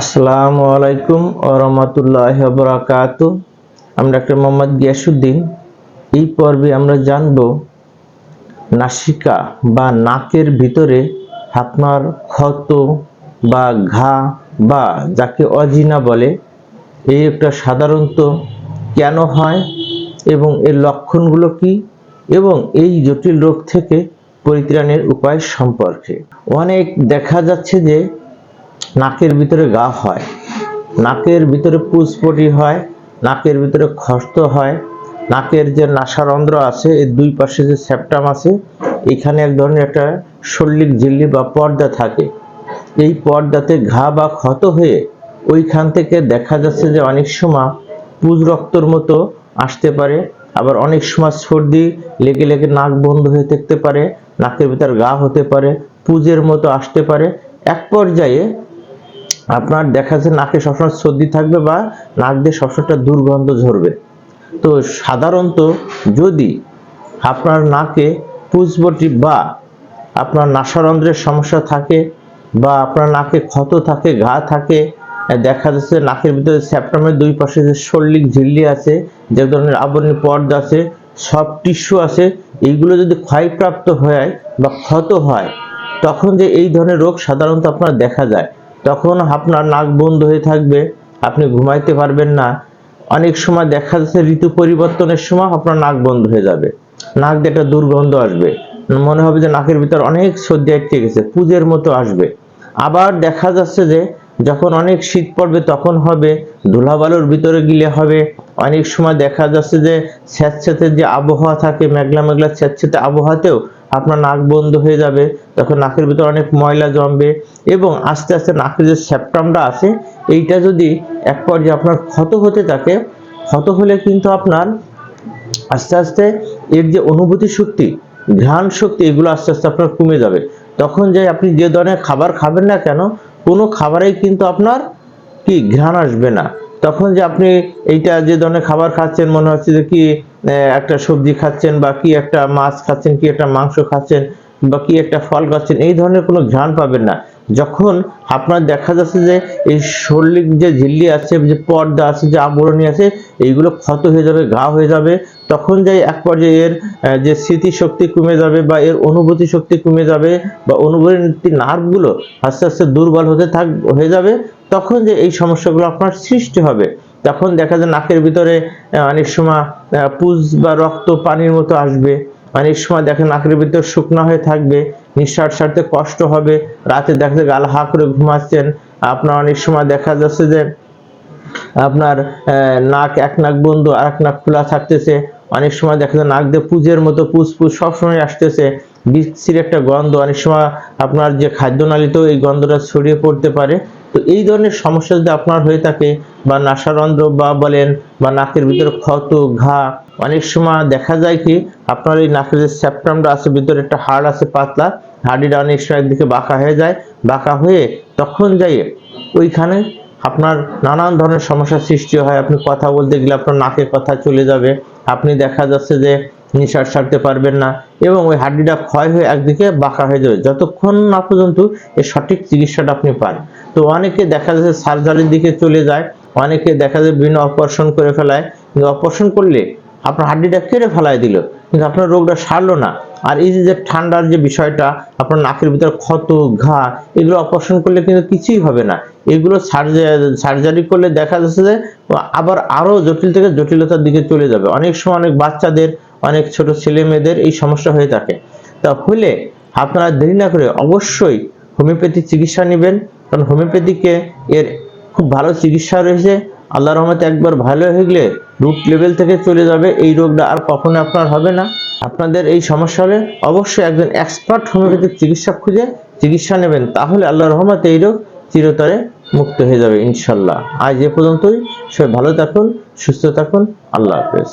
আসসালামু আলাইকুম ও রহমতুল্লাহ বরাকাত আমি ডাক্তার মোহাম্মদ গিয়াসুদ্দিন এই পর্বে আমরা জানব নাসিকা বা নাকের ভিতরে আপনার ক্ষত বা ঘা বা যাকে অজিনা বলে, এই একটা সাধারণত কেন হয় এবং এর লক্ষণগুলো কি এবং এই জটিল রোগ থেকে পরিত্রাণের উপায় সম্পর্কে। অনেক দেখা যাচ্ছে যে নাকের ভিতরে গা হয়, নাকের ভিতরে পুষপটি হয়, নাকের ভিতরে খস্ত হয়, নাকের যে নাসারন্ধ্র আছে, এর দুই পাশে যে সেপ্টাম আছে, এখানে এক ধরনের একটা শল্যিক ঝিল্লি বা পর্দা থাকে। এই পর্দাতে ঘা বা ক্ষত হয়ে ওইখান থেকে দেখা যাচ্ছে যে অনেক সময় পুজ রক্তর মতো আসতে পারে, আবার অনেক সময় সর্দি লেগে লেগে নাক বন্ধ হয়ে থাকতে পারে, নাকের ভিতর গা হতে পারে, পুজের মতো আসতে পারে। এক পর্যায়ে আপনার দেখা যাচ্ছে নাকে সবসময় সর্দি থাকবে বা নাক দিয়ে সবসময় দুর্গন্ধ ঝরবে। তো সাধারণত যদি আপনার নাকে পুজবটি বা আপনার নাসারন্ধ্রের সমস্যা থাকে বা আপনার নাকে ক্ষত থাকে, ঘা থাকে, দেখা যাচ্ছে নাকের ভিতরে সেপ্টামের দুই পাশে যে শল্যিক ঝিল্লি আছে, যে ধরনের আবরণী পর্দা আছে, সব টিস্যু আছে, এইগুলো যদি ক্ষয়প্রাপ্ত হয় বা ক্ষত হয়, তখন যে এই ধরনের রোগ সাধারণত আপনার দেখা যায়। তখন আপনার নাক বন্ধ হয়ে থাকবে, আপনি ঘুমাইতে পারবেন না। অনেক সময় দেখা যাচ্ছে ঋতু পরিবর্তনের সময় আপনার নাক বন্ধ হয়ে যাবে। নাক দিয়ে একটা দুর্গন্ধ আসবে। মনে হবে যে নাকের ভিতর অনেক সর্দি আটকে গেছে, পুজের মতো আসবে। আবার দেখা যাচ্ছে যে যখন অনেক শীত পড়বে তখন হবে, ধুলাবালুর ভিতরে গিলে হবে। অনেক সময় দেখা যাচ্ছে যে স্যাঁতস্যাঁতে যে আবহাওয়া থাকে, মেঘলা মেঘলা স্যাঁতস্যাঁতে আবহাওয়াতেও আপনার নাক বন্ধ হয়ে যাবে, তখন নাকের ভিতরে অনেক ময়লা জমবে এবং আস্তে আস্তে নাকের যে সেপ্টামটা আছে, এইটা যদি এক পর্যায়ে আপনার ক্ষত হতে থাকে, ক্ষত হলে কিন্তু আপনার আস্তে আস্তে এর যে অনুভূতি শক্তি, ঘ্রাণ শক্তি, এগুলো আস্তে আস্তে আপনার কমে যাবে। তখন যে আপনি যে ধরনের খাবার খাবেন না কেন, কোনো খাবারেই কিন্তু আপনার কি, ঘ্রাণ আসবে না। তখন যে আপনি এইটা যে ধরনের খাবার খাচ্ছেন, মনে হচ্ছে যে কি একটা সবজি খাচ্ছেন বা কি একটা মাছ খাচ্ছেন, কি একটা মাংস খাচ্ছেন বা কি একটা ফল খাচ্ছেন, এই ধরনের কোনো ঘ্রাণ পাবেন না। যখন আপনার দেখা যাচ্ছে যে এই শরীর যে ঝিল্লি আছে, যে পর্দা আছে, যে আবরণী আছে, এইগুলো ক্ষত হয়ে যাবে ঘা হয়ে যাবে, তখন যে এক পর্যায়ে এর যে স্মৃতিশক্তি কমে যাবে বা এর অনুভূতি শক্তি কমে যাবে বা অনুভূতি নার্ভগুলো আস্তে আস্তে দুর্বল হতে থাক, হয়ে যাবে, তখন যে এই সমস্যাগুলো আপনার সৃষ্টি হবে। তখন দেখা যায় নাকের ভিতরে অনেক সময় পুজ বা রক্ত পানির মতো আসবে, অনেক সময় দেখেন নাকের ভিতর শুকনো হয়ে থাকবে নিঃশ্বাস ছাড়তে কষ্ট হবে। রাতে দেখা যায় গাল হা করে ঘুমাচ্ছেন। আপনার অনেক সময় দেখা যাচ্ছে যে আপনার নাক, এক নাক বন্ধ আর এক নাক খোলা থাকতেছে। অনেক সময় দেখা যায় নাক দিয়ে পুজের মতো পুজ পুজ সবসময় আসতেছে। বিশ্রীর একটা গন্ধ, অনেক সময় আপনার যে খাদ্যনালীতেও এই গন্ধটা ছড়িয়ে পড়তে পারে। তো এই ধরনের সমস্যা যদি আপনার হয়ে থাকে বা নাসারন্ধ্র বা বলেন বা নাকের ভিতরে ক্ষত, ঘা, অনেক সময় দেখা যায় কি আপনার এই নাকের যে সেপ্টামটা আছে, ভিতরে একটা হাড় আছে পাতলা হাড়িটা অনেক সময় একদিকে বাঁকা হয়ে যায়, বাঁকা হয়ে তখন যাই ওইখানে আপনার নানান ধরনের সমস্যার সৃষ্টি হয়। আপনি কথা বলতে গেলে আপনার নাকে কথা চলে যাবে। আপনি দেখা যাচ্ছে যে নিঃশ্বাস ছাড়তে পারবেন না এবং ওই হাড্ডিটা ক্ষয় হয়ে একদিকে বাঁকা হয়ে যাবে। যতক্ষণ না পর্যন্ত এর সঠিক চিকিৎসাটা আপনি পান। তো অনেকে দেখা যাচ্ছে সার্জারির দিকে চলে যায়, অনেকে দেখা যায় বিভিন্ন অপারেশন করে ফেলায়। কিন্তু অপারেশন করলে আপনার হাড্ডিটা কেটে ফেলায় দিল, কিন্তু আপনার রোগটা সারলো না। আর এই যে ঠান্ডার যে বিষয়টা, আপনার নাকের ভিতরে ক্ষত, ঘা, এগুলো অপারেশন করলে কিন্তু কিছুই হবে না। এগুলো সার্জারি করলে দেখা যাচ্ছে যে, আবার আরও জটিল থেকে জটিলতার দিকে চলে যাবে। অনেক সময় অনেক বাচ্চাদের, অনেক ছোট ছেলে মেয়েদের এই সমস্যা হয়ে থাকে। তা হলে আপনারা দেরি না করে অবশ্যই হোমিওপ্যাথি চিকিৎসা নেবেন। কারণ হোমিওপ্যাথিকে এর খুব ভালো চিকিৎসা রয়েছে। আল্লাহ রহমতে একবার ভালো হয়ে গেলে রুট লেভেল থেকে চলে যাবে। এই রোগটা আর কখনো আপনার হবে না। আপনাদের এই সমস্যা হলে অবশ্যই একজন এক্সপার্ট হোমিওপ্যাথিক চিকিৎসা খুঁজে চিকিৎসা নেবেন, তাহলে আল্লাহ রহমত এই রোগ চিরতরে মুক্ত হয়ে যাবে ইনশাল্লাহ। আজ এ পর্যন্তই। সবাই ভালো থাকুন, সুস্থ থাকুন। আল্লাহ হাফেজ।